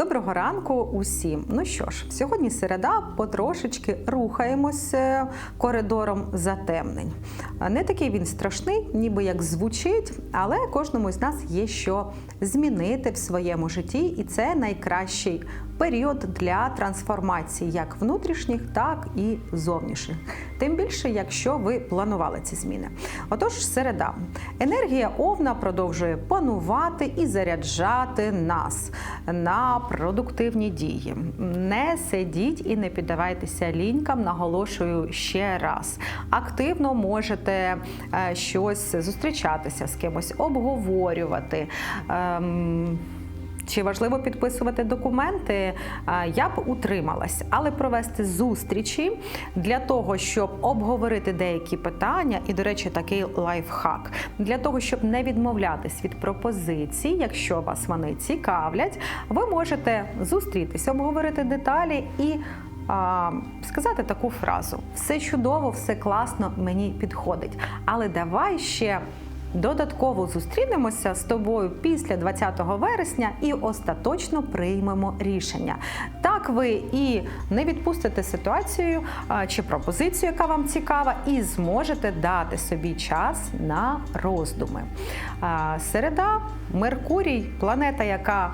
Доброго ранку усім. Ну що ж, сьогодні середа, потрошечки рухаємося коридором затемнень. Не такий він страшний, ніби як звучить, але кожному з нас є що змінити в своєму житті, і це найкращий період для трансформації як внутрішніх, так і зовнішніх. Тим більше, якщо ви планували ці зміни. Отож, середа. Енергія овна продовжує панувати і заряджати нас на продуктивні дії. Не сидіть і не піддавайтеся лінькам, наголошую ще раз. Активно можете е, щось зустрічатися з кимось, обговорювати. ем, чи важливо підписувати документи? Я б утрималась, але провести зустрічі для того, щоб обговорити деякі питання, і, до речі, такий лайфхак для того, щоб не відмовлятись від пропозицій, якщо вас вони цікавлять, ви можете зустрітись, обговорити деталі і. Сказати таку фразу: все чудово, все класно, мені підходить. Але давай ще Додатково зустрінемося з тобою після 20 вересня і остаточно приймемо рішення. Так ви і не відпустите ситуацію чи пропозицію, яка вам цікава, і зможете дати собі час на роздуми. Середа, Меркурій, планета, яка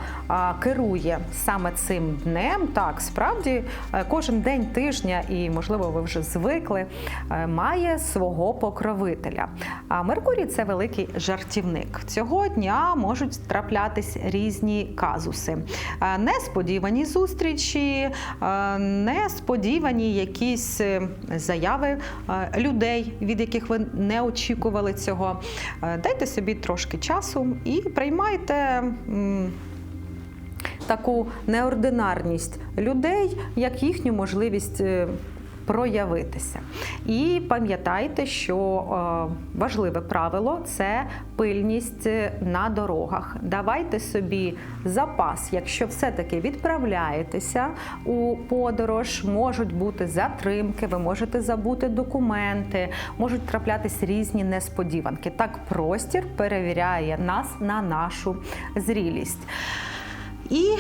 керує саме цим днем. Так, справді е, кожен день тижня, і можливо, ви вже звикли, е, має свого покровителя. А Меркурій це великий жартівник. Цього дня можуть траплятись різні казуси, Е, несподівані зустрічі, е, несподівані якісь е, заяви е, людей, від яких ви не очікували цього. Дайте собі трошки часу і приймайте. Таку неординарність людей, як їхню можливість проявитися. І пам'ятайте, що е, важливе правило це пильність е, на дорогах. Давайте собі запас, якщо все-таки відправляєтеся у подорож, можуть бути затримки, ви можете забути документи, можуть траплятись різні несподіванки. Так простір перевіряє нас на нашу зрілість. І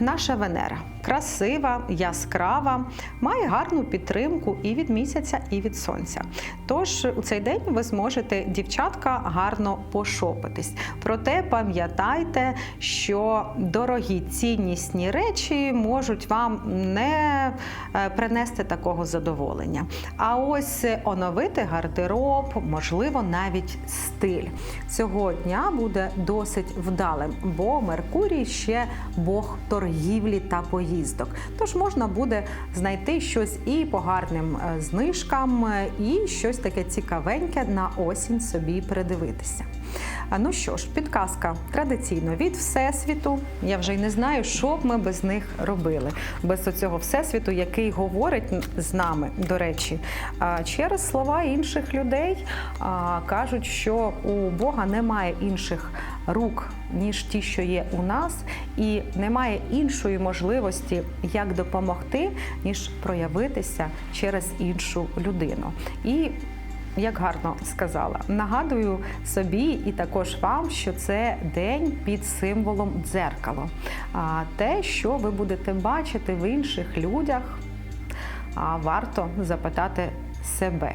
наша Венера красива, яскрава, має гарну підтримку і від місяця, і від сонця. Тож у цей день ви зможете, дівчатка, гарно пошопитись. Проте пам'ятайте, що дорогі ціннісні речі можуть вам не е, принести такого задоволення. А ось оновити гардероб, можливо, навіть стиль. Цього дня буде досить вдалим, бо Меркурій ще Бог торгівлі та поїздок. Тож можна буде знайти щось і по гарним е, знижкам, е, і щось таке цікавеньке на осінь собі придивитися. Ну що ж, підказка традиційно від Всесвіту. Я вже й не знаю, що б ми без них робили. Без цього Всесвіту, який говорить з нами, до речі, через слова інших людей кажуть, що у Бога немає інших рук, ніж ті, що є у нас, і немає іншої можливості, як допомогти, ніж проявитися через іншу людину. І як гарно сказала, нагадую собі і також вам, що це день під символом дзеркало. А те, що ви будете бачити в інших людях, варто запитати себе.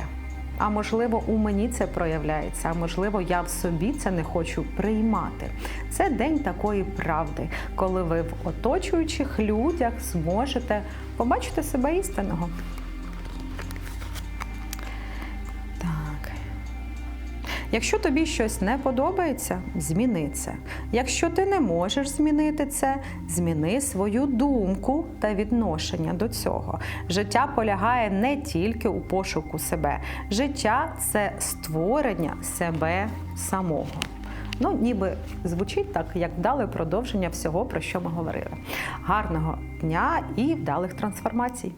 А можливо, у мені це проявляється, а можливо, я в собі це не хочу приймати. Це день такої правди, коли ви в оточуючих людях зможете побачити себе істинного. Якщо тобі щось не подобається, зміни це. Якщо ти не можеш змінити це, зміни свою думку та відношення до цього. Життя полягає не тільки у пошуку себе. Життя це створення себе самого. Ну, ніби звучить так, як вдале продовження всього, про що ми говорили. Гарного дня і вдалих трансформацій!